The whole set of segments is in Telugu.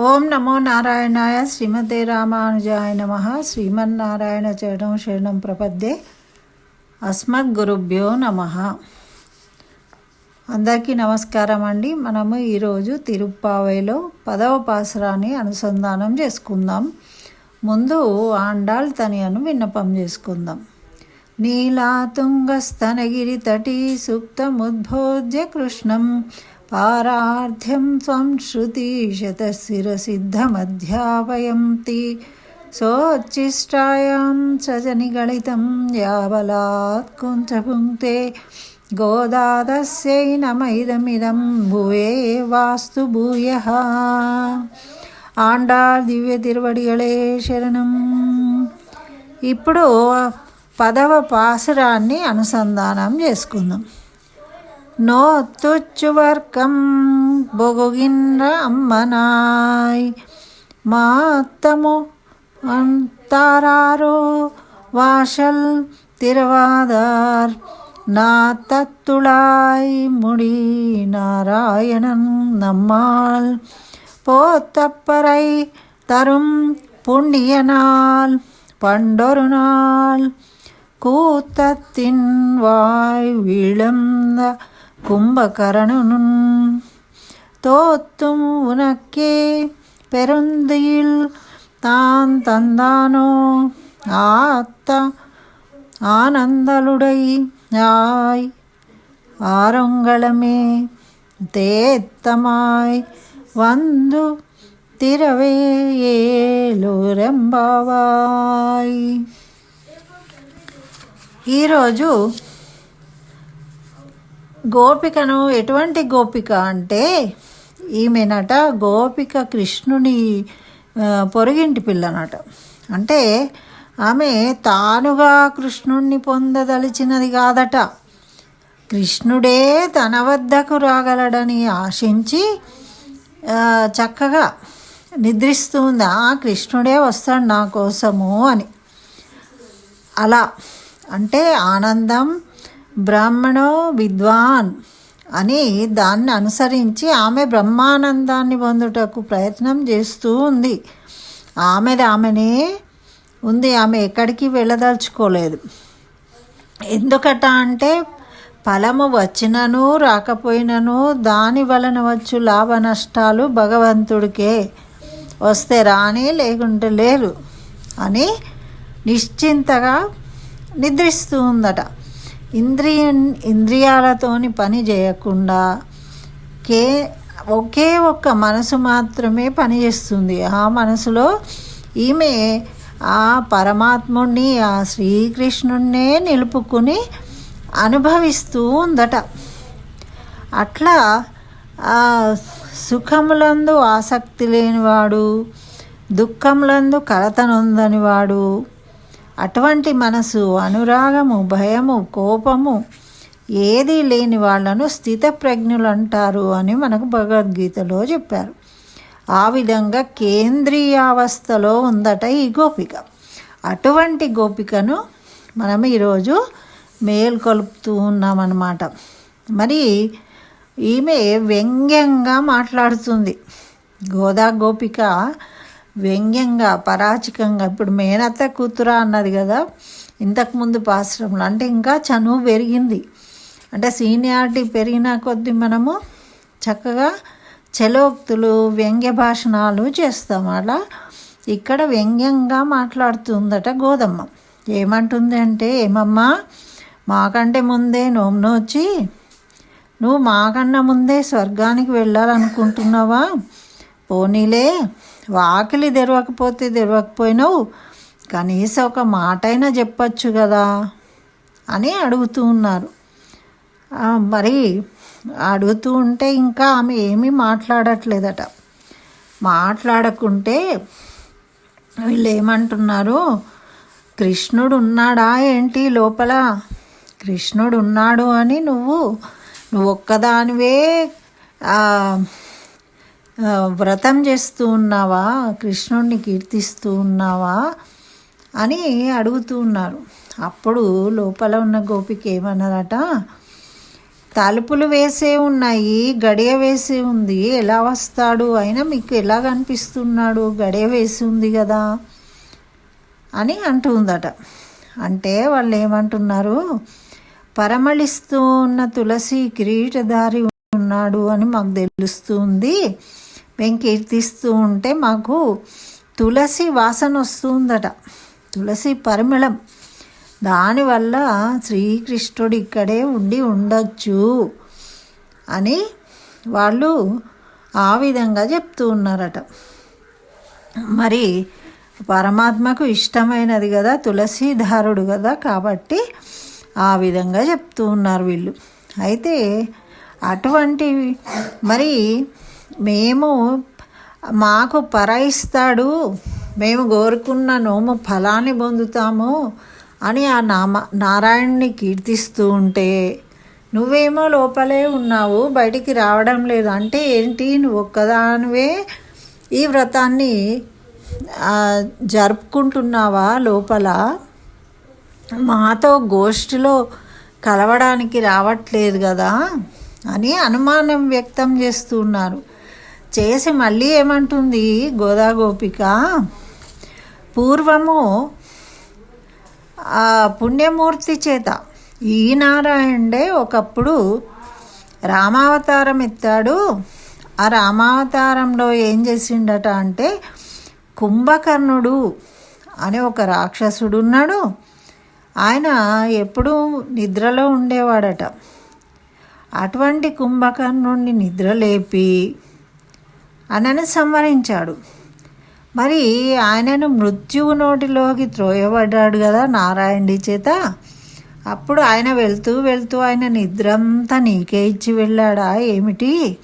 ఓం నమో నారాయణాయ శ్రీమతే రామానుజాయ నమ. శ్రీమన్నారాయణ చరణం శరణం ప్రపద్దే అస్మద్గురుభ్యో నమ. అందరికీ నమస్కారం అండి. మనము ఈరోజు తిరుప్పావైలో పదవ పాసరాన్ని అనుసంధానం చేసుకుందాం. ముందు ఆండాళ్ తనియను విన్నపం చేసుకుందాం. నీలాతుంగస్తనగిరి తటి సుప్తముద్భోజ్య కృష్ణం. పారార్థ్యం త్వం శృతిశతశిరసిద్ధమధ్యాపయంతి సోచ్చిష్టాయాం సజనిగళితం యాబలాత్ కుంచపుంక్తే. గోదాదస్యై నమైదమిదం భువే వాస్తు భూయ. ఆండాళ్ దివ్య తిరువడిగళే శరణం. ఇప్పుడు పదవ పాసురాన్ని అనుసంధానం చేసుకుందాం. நோத்துச்சுவர்க்கம் பொகுகின்ற அம்மனாய். மாத்தமோ தாராரோ வாசல் திருவாதார் நாத்தத்துளாய் முடி நாராயணன் நம்மாள். போத்தப்பறை தரும் புண்ணிய நாள் பண்டொரு நாள். கூத்தத்தின் வாய் விழுந்த கும்பகரணனுன் தோத்தும் உனக்கே பெருந்தியில் தான் தந்தானோ ஆத்த ஆனந்தலுடை ஆய் ஆரங்களமே தேத்தமாய் வந்து திரவே ఏలురెంబావాయ్ ఈరోజు గోపికను ఎటువంటి గోపిక అంటే ఈమెనట గోపిక కృష్ణుని పొరుగింటి పిల్లనట. అంటే ఆమె తానుగా కృష్ణుణ్ణి పొందదలిచినది కాదట. కృష్ణుడే తన వద్దకు రాగలడని ఆశించి చక్కగా నిద్రిస్తుందా కృష్ణుడే వస్తాడు నా కోసము అని. అలా. అంటే ఆనందం బ్రాహ్మణో విద్వాన్ అని దాన్ని అనుసరించి ఆమె బ్రహ్మానందాన్ని పొందుటకు ప్రయత్నం చేస్తూ ఉంది. ఆమెది ఆమెనే ఉంది. ఆమె ఎక్కడికి వెళ్ళదలుచుకోలేదు. ఎందుకట అంటే ఫలము వచ్చినను రాకపోయినను దాని వలన వచ్చు లాభ నష్టాలు భగవంతుడికే. వస్తే రాని లేకుంటే లేరు అని నిశ్చింతగా నిద్రిస్తూ ఉందట. ఇంద్రియ ఇంద్రియాలతోని పని చేయకుండా కే ఒకే ఒక్క మనసు మాత్రమే పనిచేస్తుంది ఆ మనసులో ఈమె ఆ పరమాత్ముణ్ణి ఆ శ్రీకృష్ణుణ్ణే నిలుపుకుని అనుభవిస్తూ ఉందట. అట్లా ఆ సుఖములందు ఆసక్తి లేనివాడు దుఃఖములందు కలత నొందనివాడు అటువంటి మనసు అనురాగము భయము కోపము ఏది లేని వాళ్ళను స్థితప్రజ్ఞులు అంటారు అని మనకు భగవద్గీతలో చెప్పారు. ఆ విధంగా కేంద్రీయావస్థలో ఉందట ఈ గోపిక. అటువంటి గోపికను మనం ఈరోజు మేల్కొలుపుతూ ఉన్నామన్నమాట. మరి ఈమె వ్యంగ్యంగా మాట్లాడుతుంది. గోదా గోపిక వ్యంగ్యంగా పరాచికంగా ఇప్పుడు మేనత్త కూతురా అన్నది కదా ఇంతకుముందు పాశ్రంలో అంటే ఇంకా చనువు పెరిగింది. అంటే సీనియారిటీ పెరిగిన కొద్దీ మనము చక్కగా చలోక్తులు వ్యంగ్య భాషణాలు చేస్తాం. అలా ఇక్కడ వ్యంగ్యంగా మాట్లాడుతుందట గోదమ్మ. ఏమంటుంది అంటే ఏమమ్మా మాకంటే ముందే నోము వచ్చి నువ్వు మాకన్నా ముందే స్వర్గానికి వెళ్ళాలనుకుంటున్నావా? పోనీలే వాకిలి తెరవకపోతే తెరవకపోయినావు కనీసం ఒక మాట అయినా చెప్పచ్చు కదా అని అడుగుతూ ఉన్నారు. మరి అడుగుతూ ఉంటే ఇంకా ఆమె ఏమీ మాట్లాడట్లేదట. మాట్లాడకుంటే వీళ్ళు ఏమంటున్నారు కృష్ణుడు ఉన్నాడా ఏంటి లోపల? కృష్ణుడు ఉన్నాడు అని నువ్వు నువ్వు ఒక్కదానివే వ్రతం చేస్తూ ఉన్నావా? కృష్ణుడిని కీర్తిస్తూ ఉన్నావా? అని అడుగుతూ ఉన్నారు. అప్పుడు లోపల ఉన్న గోపిక ఏమన్నారట? తలుపులు వేసే ఉన్నాయి గడియ వేసి ఉంది. ఎలా వస్తాడు? అయినా మీకు ఎలా కనిపిస్తున్నాడు? గడియ వేసి ఉంది కదా? అని అంటుందట అంటే వాళ్ళు ఏమంటున్నారు? పరమళిస్తూ ఉన్న తులసి కిరీటధారి ఉన్నాడు అని మాకు తెలుస్తుంది. మేము కీర్తిస్తూ ఉంటే మాకు తులసి వాసన వస్తుందట. తులసి పరిమళం. దానివల్ల శ్రీకృష్ణుడు ఇక్కడే ఉండి ఉండొచ్చు అని వాళ్ళు ఆ విధంగా చెప్తూ ఉన్నారట. మరి పరమాత్మకు ఇష్టమైనది కదా తులసీధారుడు కదా కాబట్టి ఆ విధంగా చెప్తూ ఉన్నారు వీళ్ళు. అయితే అటువంటి మరి మేము మాకు పర ఇస్తాడు మేము కోరుకున్న నోము ఫలాన్ని పొందుతాము అని ఆ నామ నారాయణ్ణి కీర్తిస్తూ ఉంటే నువ్వేమో లోపలే ఉన్నావు బయటికి రావడం లేదు. అంటే ఏంటి? నువ్వు ఒక్కదానివే ఈ వ్రతాన్ని జరుపుకుంటున్నావా లోపల? మాతో గోష్ఠిలో కలవడానికి రావట్లేదు కదా అని అనుమానం వ్యక్తం చేస్తున్నారు చేసి మళ్ళీ ఏమంటుంది గోదాగోపిక? పూర్వము ఆ పుణ్యమూర్తి చేత ఈ నారాయణుడే ఒకప్పుడు రామావతారం ఎత్తాడు. ఆ రామావతారంలో ఏం చేసిండట అంటే కుంభకర్ణుడు అనే ఒక రాక్షసుడు ఉన్నాడు ఆయన ఎప్పుడూ నిద్రలో ఉండేవాడట. అటువంటి కుంభకర్ణుడిని నిద్రలేపి అనని సంవరించాడు మరి ఆయనను మృత్యువు నోటిలోకి త్రోయబడ్డాడు కదా నారాయణుడి చేత. అప్పుడు ఆయన వెళ్తూ వెళ్తూ ఆయన నిద్రంతా నీకే ఇచ్చి వెళ్ళాడా? ఏమిటి?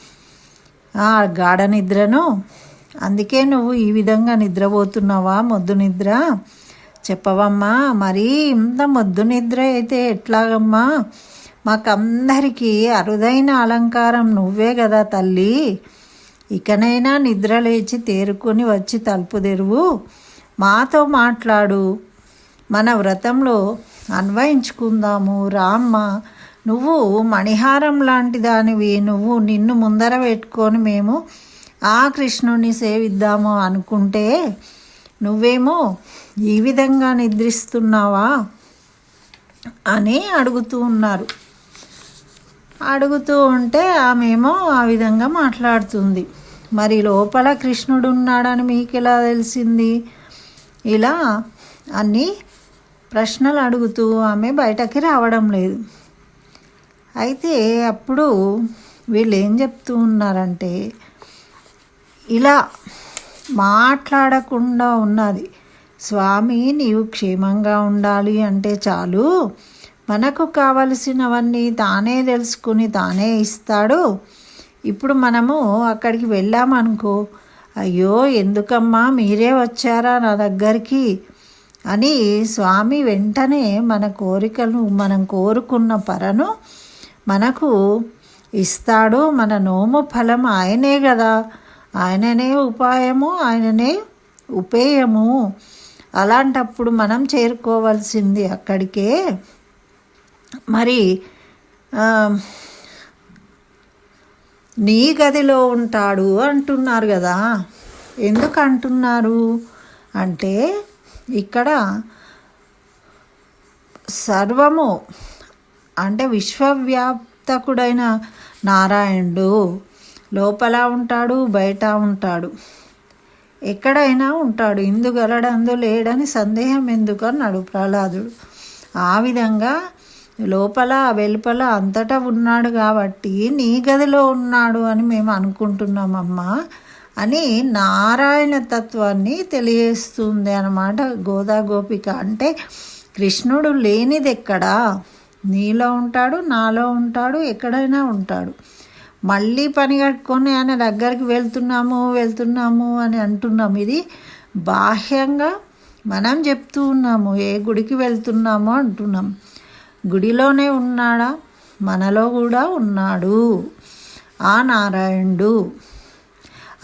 గాఢ నిద్రను? అందుకే నువ్వు ఈ విధంగా నిద్రపోతున్నావా? మొద్దు నిద్ర? చెప్పవమ్మా మరీ ఇంత మొద్దు నిద్ర అయితే ఎట్లాగమ్మా? మాకందరికీ అరుదైన అలంకారం నువ్వే కదా తల్లి. ఇకనైనా నిద్ర లేచి తేరుకొని వచ్చి తలుపు తెరువు. మాతో మాట్లాడు. మన వ్రతంలో అన్వయించుకుందాము రామ్మ. నువ్వు మణిహారం లాంటి దానివి. నువ్వు నిన్ను ముందర పెట్టుకొని మేము ఆ కృష్ణుని సేవిద్దాము అనుకుంటే నువ్వేమో ఈ విధంగా నిద్రిస్తున్నావా అని అడుగుతూ ఉన్నారు. అడుగుతూ ఉంటే ఆమెమో ఆ విధంగా మాట్లాడుతుంది. మరి లోపల కృష్ణుడు ఉన్నాడని మీకు ఎలా తెలిసింది? ఇలా అన్నీ ప్రశ్నలు అడుగుతూ ఆమె బయటకి రావడం లేదు. అయితే అప్పుడు వీళ్ళు ఏం చెప్తూ ఉన్నారంటే ఇలా మాట్లాడకుండా ఉన్నది. స్వామి నీవు క్షేమంగా ఉండాలి అంటే చాలు. మనకు కావలసినవన్నీ తానే తెలుసుకుని తానే ఇస్తాడు. ఇప్పుడు మనము అక్కడికి వెళ్ళామనుకో అయ్యో ఎందుకమ్మా మీరే వచ్చారా నా దగ్గరికి అని స్వామి వెంటనే మన కోరికను మనం కోరుకున్న పరను మనకు ఇస్తాడు మన నోము ఫలం ఆయనే కదా ఆయననే ఉపాయము ఆయననే ఉపేయము. అలాంటప్పుడు మనం చేరుకోవాల్సింది అక్కడికే. మరి నీ గదిలో ఉంటాడు అంటున్నారు కదా. ఎందుకు అంటున్నారు? అంటే ఇక్కడ సర్వము అంటే విశ్వవ్యాప్తకుడైన నారాయణుడు లోపల ఉంటాడు బయట ఉంటాడు. ఎక్కడైనా ఉంటాడు. ఇందుగలడందు లేడని సందేహం ఎందుకు అన్నాడు ప్రహ్లాదుడు. ఆ విధంగా లోపల వెలుపల అంతటా ఉన్నాడు కాబట్టి నీ గదిలో ఉన్నాడు అని మేము అనుకుంటున్నామమ్మా అని నారాయణ తత్వాన్ని తెలియజేస్తుంది అనమాట గోదా గోపిక అంటే కృష్ణుడు లేనిది ఎక్కడా నీలో ఉంటాడు నాలో ఉంటాడు ఎక్కడైనా ఉంటాడు. మళ్ళీ పని కట్టుకొని ఆయన దగ్గరికి వెళ్తున్నాము వెళ్తున్నాము అని అంటున్నాము. ఇది బాహ్యంగా మనం చెప్తూ ఉన్నాము ఏ గుడికి వెళ్తున్నాము అంటున్నాం. గుడిలోనే ఉన్నాడా? మనలో కూడా ఉన్నాడు. ఆ నారాయణుడు.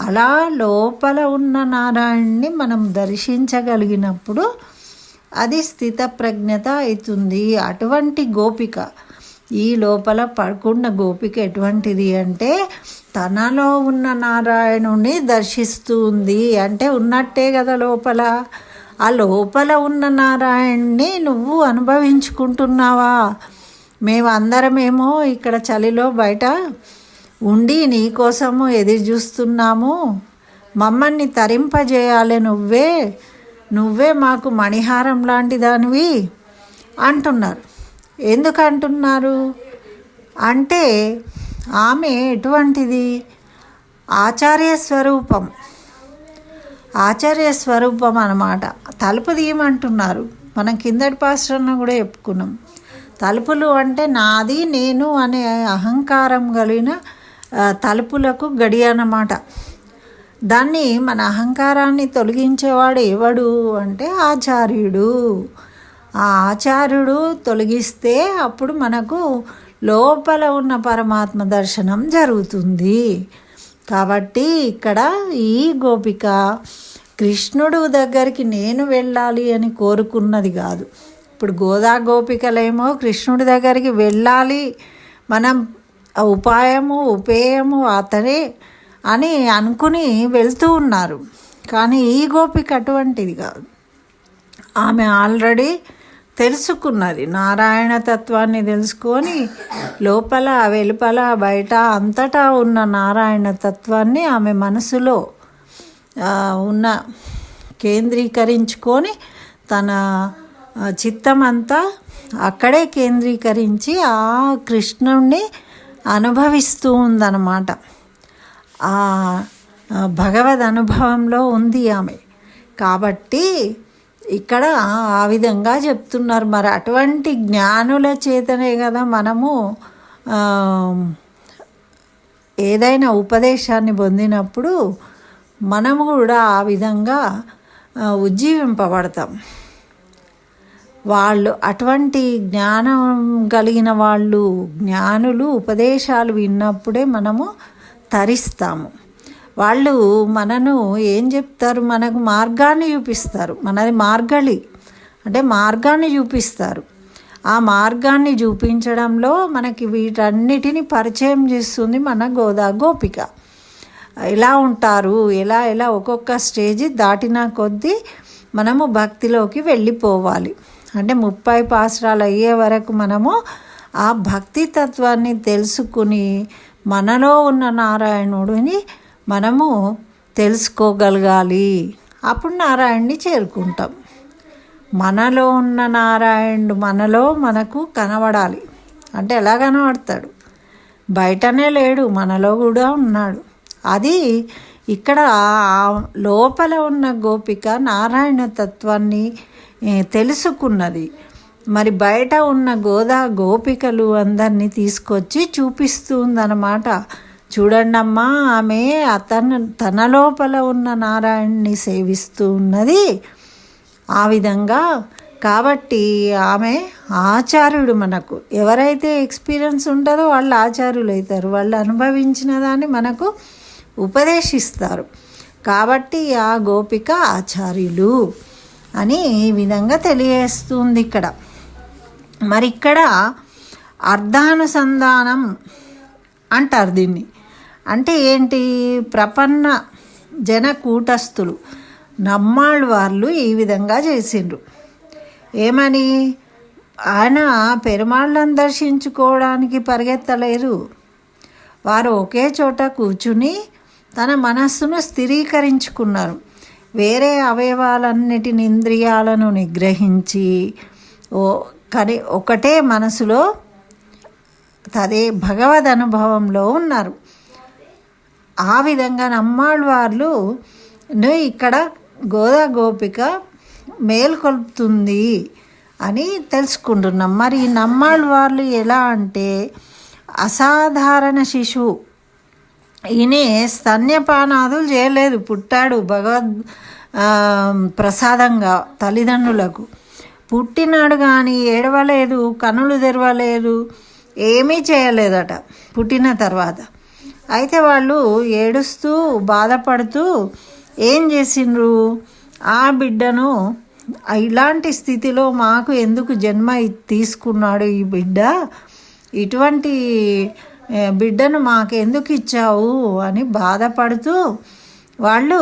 అలా లోపల ఉన్న నారాయణ్ణి మనం దర్శించగలిగినప్పుడు అది స్థిత ప్రజ్ఞత అవుతుంది. అటువంటి గోపిక ఈ లోపల పడుకున్న గోపిక ఎటువంటిది అంటే తనలో ఉన్న నారాయణుని దర్శిస్తూ ఉంది అంటే ఉన్నట్టే కదా లోపల. ఆ లోపల ఉన్న నారాయణ్ణి నువ్వు అనుభవించుకుంటున్నావా? మేమందరమేమో ఇక్కడ చలిలో బయట ఉండి నీకోసము ఎదురు చూస్తున్నాము. మమ్మల్ని తరింపజేయాలి నువ్వే. నువ్వే మాకు మణిహారం లాంటి దానివి అంటున్నారు. ఎందుకు అంటున్నారు అంటే ఆమె ఎటువంటిది? ఆచార్య స్వరూపం. ఆచార్య స్వరూపం అన్నమాట. తలుపు తీయమంటున్నారు. మనం కిందటి పాశ్రంలో కూడా చెప్పుకున్నాం. తలుపులు అంటే నాది నేను అనే అహంకారం కలిగిన తలుపులకు గడి అన్నమాట. దాన్ని మన అహంకారాన్ని తొలగించేవాడు ఎవడు అంటే ఆచార్యుడు. ఆ ఆచార్యుడు తొలగిస్తే అప్పుడు మనకు లోపల ఉన్న పరమాత్మ దర్శనం జరుగుతుంది. కాబట్టి ఇక్కడ ఈ గోపిక కృష్ణుడు దగ్గరికి నేను వెళ్ళాలి అని కోరుకున్నది కాదు. ఇప్పుడు గోదా గోపికలేమో కృష్ణుడి దగ్గరికి వెళ్ళాలి. మనం ఉపాయము ఉపేయము అతనే అని అనుకుని వెళ్తూ ఉన్నారు. కానీ ఈ గోపిక అటువంటిది కాదు. ఆమె ఆల్రెడీ తెలుసుకున్నది. నారాయణ తత్వాన్ని తెలుసుకొని లోపల వెలుపల బయట అంతటా ఉన్న నారాయణ తత్వాన్ని ఆమె మనసులో ఉన్న కేంద్రీకరించుకొని తన చిత్తమంతా అక్కడే కేంద్రీకరించి ఆ కృష్ణుణ్ణి అనుభవిస్తూ ఉందన్నమాట. ఆ ఆ భగవద్ అనుభవంలో ఉంది ఆమె. కాబట్టి ఇక్కడ ఆ విధంగా చెప్తున్నారు మరి. అటువంటి జ్ఞానుల చేతనే కదా మనము ఏదైనా ఉపదేశాన్ని పొందినప్పుడు మనము కూడా ఆ విధంగా ఉజ్జీవింపబడతాం. వాళ్ళు అటువంటి జ్ఞానం కలిగిన వాళ్ళు జ్ఞానులు ఉపదేశాలు విన్నప్పుడే మనము తరిస్తాము. వాళ్ళు మనను ఏం చెప్తారు? మనకు మార్గాన్ని చూపిస్తారు. మనది మార్గళి. అంటే మార్గాన్ని చూపిస్తారు. ఆ మార్గాన్ని చూపించడంలో మనకి వీటన్నిటిని పరిచయం చేస్తుంది మన గోదా గోపిక. ఎలా ఉంటారు? ఎలా ఎలా ఒక్కొక్క స్టేజ్ దాటిన కొద్దీ మనము భక్తిలోకి వెళ్ళిపోవాలి. అంటే ముప్పై పాసరాలు అయ్యే వరకు మనము ఆ భక్తి తత్వాన్ని తెలుసుకుని మనలో ఉన్న నారాయణుడిని మనము తెలుసుకోగలగాలి. అప్పుడు నారాయణ్ణి చేరుకుంటాం. మనలో ఉన్న నారాయణుడు మనలో మనకు కనబడాలి. అంటే ఎలా కనబడతాడు? బయటనే లేడు మనలో కూడా ఉన్నాడు. అది ఇక్కడ లోపల ఉన్న గోపిక నారాయణ తత్వాన్ని తెలుసుకున్నది. మరి బయట ఉన్న గోదా గోపికలు అందరినీ తీసుకొచ్చి చూపిస్తుందన్నమాట. చూడండమ్మా ఆమె అతను తన లోపల ఉన్న నారాయణ్ణి సేవిస్తూ ఉన్నది. ఆ విధంగా కాబట్టి ఆమె ఆచార్యుడు మనకు. ఎవరైతే ఎక్స్పీరియన్స్ ఉంటారో వాళ్ళు ఆచార్యులు అవుతారు వాళ్ళు అనుభవించిన దాన్ని మనకు ఉపదేశిస్తారు. కాబట్టి ఆ గోపిక ఆచార్యులు అని ఈ విధంగా తెలియజేస్తుంది ఇక్కడ. మరి ఇక్కడ అర్ధానుసంధానం అంటారు దీన్ని. అంటే ఏంటి? ప్రపన్న జన కూటస్థులు. నమ్మాళ్ళు వాళ్ళు ఈ విధంగా చేసిండ్రు. ఏమని? ఆయన పెరుమాళ్ళను దర్శించుకోవడానికి పరిగెత్తలేరు. వారు ఒకే చోట కూర్చుని తన మనస్సును స్థిరీకరించుకున్నారు. వేరే అవయవాలన్నిటిని ఇంద్రియాలను నిగ్రహించి ఓ కని ఒకటే మనసులో తదే భగవద్ అనుభవంలో ఉన్నారు. ఆ విధంగా నమ్మాళ్ళు వాళ్ళు ఇక్కడ గోదా గోపిక మేల్కొల్పుతుంది అని తెలుసుకుంటున్నాం. మరి ఈ వాళ్ళు ఎలా అంటే అసాధారణ శిశువు. ఈయనే స్తన్యపానాదులు చేయలేదు పుట్టాడు భగవద్ ప్రసాదంగా తల్లిదండ్రులకు. పుట్టినాడు కానీ ఏడవలేదు కనులు తెరవలేదు ఏమీ చేయలేదట పుట్టిన తర్వాత. అయితే వాళ్ళు ఏడుస్తూ బాధపడుతూ ఏం చేసిండ్రు? ఆ బిడ్డను ఇలాంటి స్థితిలో మాకు ఎందుకు జన్మ తీసుకున్నాడు ఈ బిడ్డ? ఇటువంటి బిడ్డను మాకు ఎందుకు ఇచ్చావు? అని బాధపడుతూ వాళ్ళు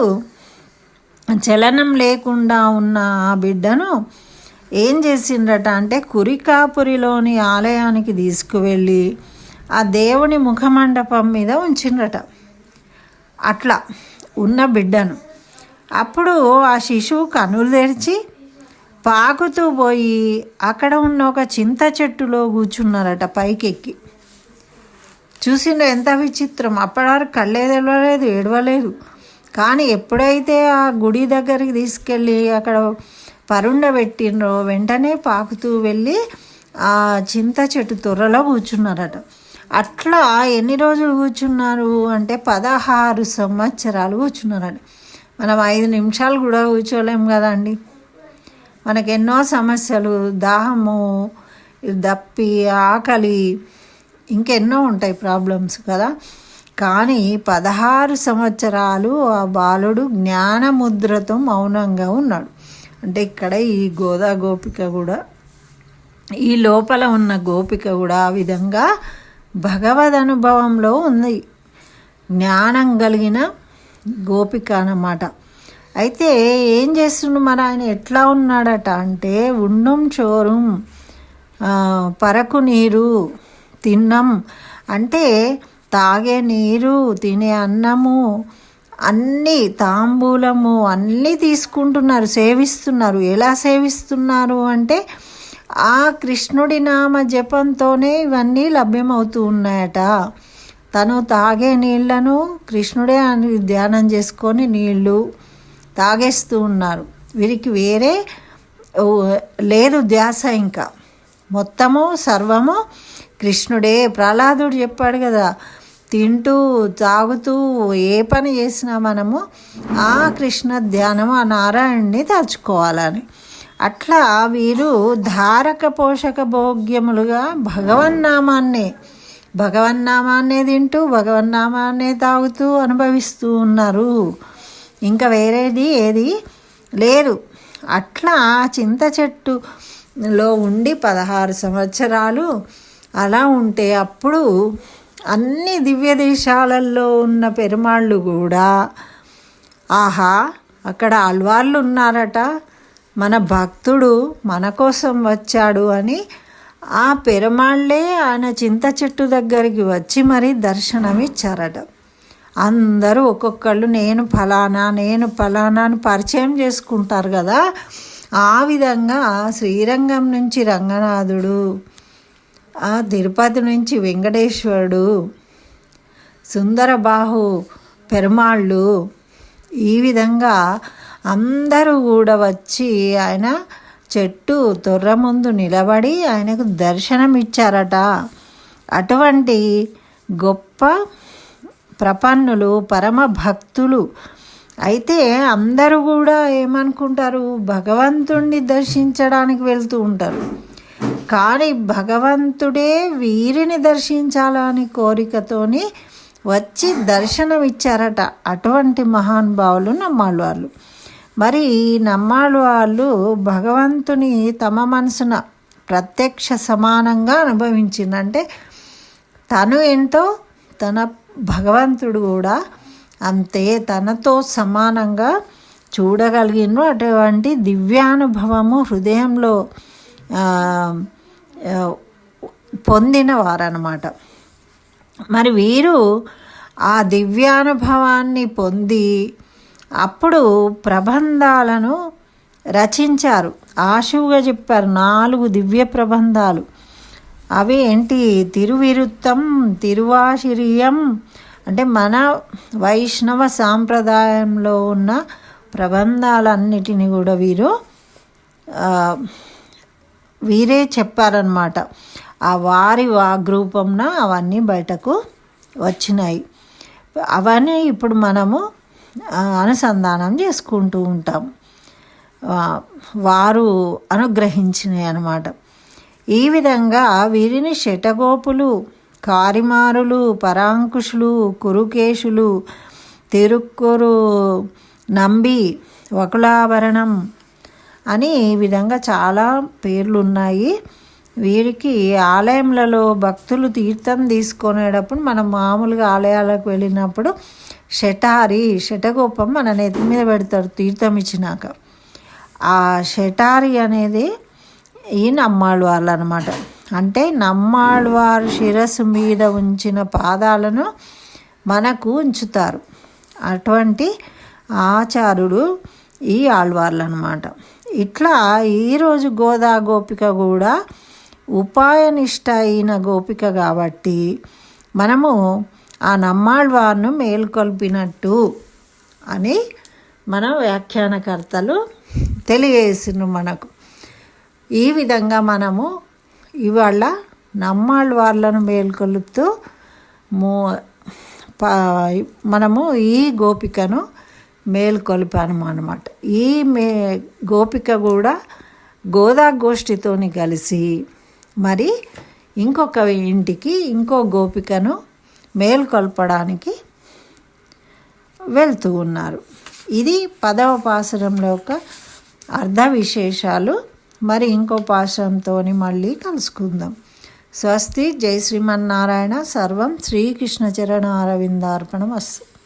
చలనం లేకుండా ఉన్న ఆ బిడ్డను ఏం చేసిండట అంటే కురికాపురిలోని ఆలయానికి తీసుకువెళ్ళి ఆ దేవుని ముఖమండపం మీద ఉంచిండ్రట. అట్లా ఉన్న బిడ్డను. అప్పుడు ఆ శిశువు కనులు తెరిచి పాకుతూ పోయి అక్కడ ఉన్న ఒక చింత చెట్టులో కూర్చున్నారట పైకెక్కి. చూసిండ్రు ఎంత విచిత్రం. అప్పటివరకు కళ్ళే తెలవలేదు ఏడవలేదు. కానీ ఎప్పుడైతే ఆ గుడి దగ్గరికి తీసుకెళ్ళి అక్కడ పరుండ పెట్టిండ్రో వెంటనే పాకుతూ వెళ్ళి ఆ చింత చెట్టు తొర్రలో కూర్చున్నారట. అట్లా ఎన్ని రోజులు కూర్చున్నారు అంటే పదహారు సంవత్సరాలు కూర్చున్నారండి. మనం ఐదు నిమిషాలు కూడా కూర్చోలేము కదండి. మనకు ఎన్నో సమస్యలు దాహము దప్పి ఆకలి ఇంకెన్నో ఉంటాయి ప్రాబ్లమ్స్ కదా. కానీ పదహారు సంవత్సరాలు ఆ బాలుడు జ్ఞానముద్రతో మౌనంగా ఉన్నాడు. అంటే ఇక్కడ ఈ గోదా గోపిక కూడా ఈ లోపల ఉన్న గోపిక కూడా ఆ విధంగా భగవద్ అనుభవంలో ఉంది. జ్ఞానం కలిగిన గోపిక అన్నమాట. అయితే ఏం చేస్తుండు మరి ఆయన? ఎట్లా ఉన్నాడట అంటే ఉండం చోరం పరకు నీరు తిన్నం. అంటే తాగే నీరు తినే అన్నము అన్నీ తాంబూలము అన్నీ తీసుకుంటున్నారు సేవిస్తున్నారు. ఎలా సేవిస్తున్నారు అంటే ఆ కృష్ణుడి నామ జపంతోనే ఇవన్నీ లభ్యమవుతూ ఉన్నాయట. తను తాగే నీళ్ళను కృష్ణుడే అని ధ్యానం చేసుకొని నీళ్ళు తాగేస్తూ ఉన్నారు. వీరికి వేరే లేదు ధ్యాస ఇంకా. మొత్తము సర్వము కృష్ణుడే. ప్రహ్లాదుడు చెప్పాడు కదా తింటూ తాగుతూ ఏ పని చేసినా మనము ఆ కృష్ణ ధ్యానం ఆ నారాయణ్ణి తలుచుకోవాలని అట్లా వీరు ధారక పోషక భోగ్యములుగా భగవన్నామాన్నే భగవన్నామాన్నే తింటూ భగవన్నామాన్నే తాగుతూ అనుభవిస్తూ ఉన్నారు. ఇంకా వేరేది ఏది లేదు. అట్లా చింత చెట్టులో ఉండి పదహారు సంవత్సరాలు అలా ఉంటే అప్పుడు అన్ని దివ్య దేశాలలో ఉన్న పెరుమాళ్ళు కూడా ఆహా అక్కడ అల్వాళ్ళు ఉన్నారట. మన భక్తుడు మన కోసం వచ్చాడు అని ఆ పెరుమాళ్ళే ఆయన చింత చెట్టు దగ్గరికి వచ్చి మరీ దర్శనమిచ్చారట. అందరూ ఒక్కొక్కళ్ళు నేను ఫలానా నేను ఫలానా అని పరిచయం చేసుకుంటారు కదా. ఆ విధంగా శ్రీరంగం నుంచి రంగనాథుడు ఆ తిరుపతి నుంచి వెంకటేశ్వరుడు సుందరబాహు పెరుమాళ్ళు ఈ విధంగా అందరూ కూడా వచ్చి ఆయన చెట్టు తొర్ర ముందు నిలబడి ఆయనకు దర్శనం ఇచ్చారట. అటువంటి గొప్ప ప్రపన్నులు పరమ భక్తులు. అయితే అందరూ కూడా ఏమనుకుంటారు? భగవంతుణ్ణి దర్శించడానికి వెళ్తూ ఉంటారు. కానీ భగవంతుడే వీరిని దర్శించాలని కోరికతోని వచ్చి దర్శనం ఇచ్చారట అటువంటి మహానుభావులు నమ్మాళ్ళు వాళ్ళు. మరి నమ్మాళ్ళు వాళ్ళు భగవంతుని తమ మనసున ప్రత్యక్ష సమానంగా అనుభవించిందంటే తను ఏంటో తన భగవంతుడు కూడా అంతే తనతో సమానంగా చూడగలిగిన అటువంటి దివ్యానుభవము హృదయంలో పొందిన వారనమాట మరి వీరు ఆ దివ్యానుభవాన్ని పొంది అప్పుడు ప్రబంధాలను రచించారు. ఆశువుగా చెప్పారు నాలుగు దివ్య ప్రబంధాలు. అవి ఏంటి? తిరువిరుత్తం తిరువాశిరియం అంటే మన వైష్ణవ సాంప్రదాయంలో ఉన్న ప్రబంధాలన్నిటిని కూడా వీరు వీరే చెప్పారనమాట ఆ వారి వాగ్రూపంన అవన్నీ బయటకు వచ్చినాయి. అవన్నీ ఇప్పుడు మనము అనుసంధానం చేసుకుంటూ ఉంటాం. వారు అనుగ్రహించినవి అన్నమాట. ఈ విధంగా వీరిని శటగోపులు కారిమారులు పరాంకుశులు కురుకేశులు తిరుక్కురు నంబి వకులాభరణం అని ఈ విధంగా చాలా పేర్లు ఉన్నాయి వీరికి ఆలయంలలో భక్తులు తీర్థం తీసుకునేటప్పుడు మనం మామూలుగా ఆలయాలకు వెళ్ళినప్పుడు షటారి షటగోపం మన నెత్తి మీద పెడతారు తీర్థం ఇచ్చినాక. ఆ షటారి అనేది ఈ నమ్మాళ్ళవార్లు అనమాట అంటే నమ్మాళ్ళవారు శిరస్సు మీద ఉంచిన పాదాలను మనకు ఉంచుతారు. అటువంటి ఆచారుడు ఈ ఆళ్వార్లు అనమాట ఇట్లా ఈరోజు గోదా గోపిక కూడా ఉపాయనిష్ట అయిన గోపిక కాబట్టి మనము ఆ నమ్మాళ్వార్ను మేల్కొల్పినట్టు అని మన వ్యాఖ్యానకర్తలు తెలియజేసిండ్రు మనకు. ఈ విధంగా మనము ఇవాళ నమ్మాళ్వార్లను మేల్కొలుపుతూ మో మనము ఈ గోపికను మేల్కొలిపాము అనమాట ఈ మే గోపిక కూడా గోదా గోష్ఠితోని కలిసి మరి ఇంకొక ఇంటికి ఇంకో గోపికను మేల్కొల్పడానికి వెళ్తూ ఉన్నారు. ఇది పదవ పాసురంలో ఒక అర్ధ విశేషాలు. మరి ఇంకో పాశంతో మళ్ళీ కలుసుకుందాం. స్వస్తి. జై శ్రీమన్నారాయణ. సర్వం శ్రీకృష్ణ చరణ అరవిందార్పణం వస్తుంది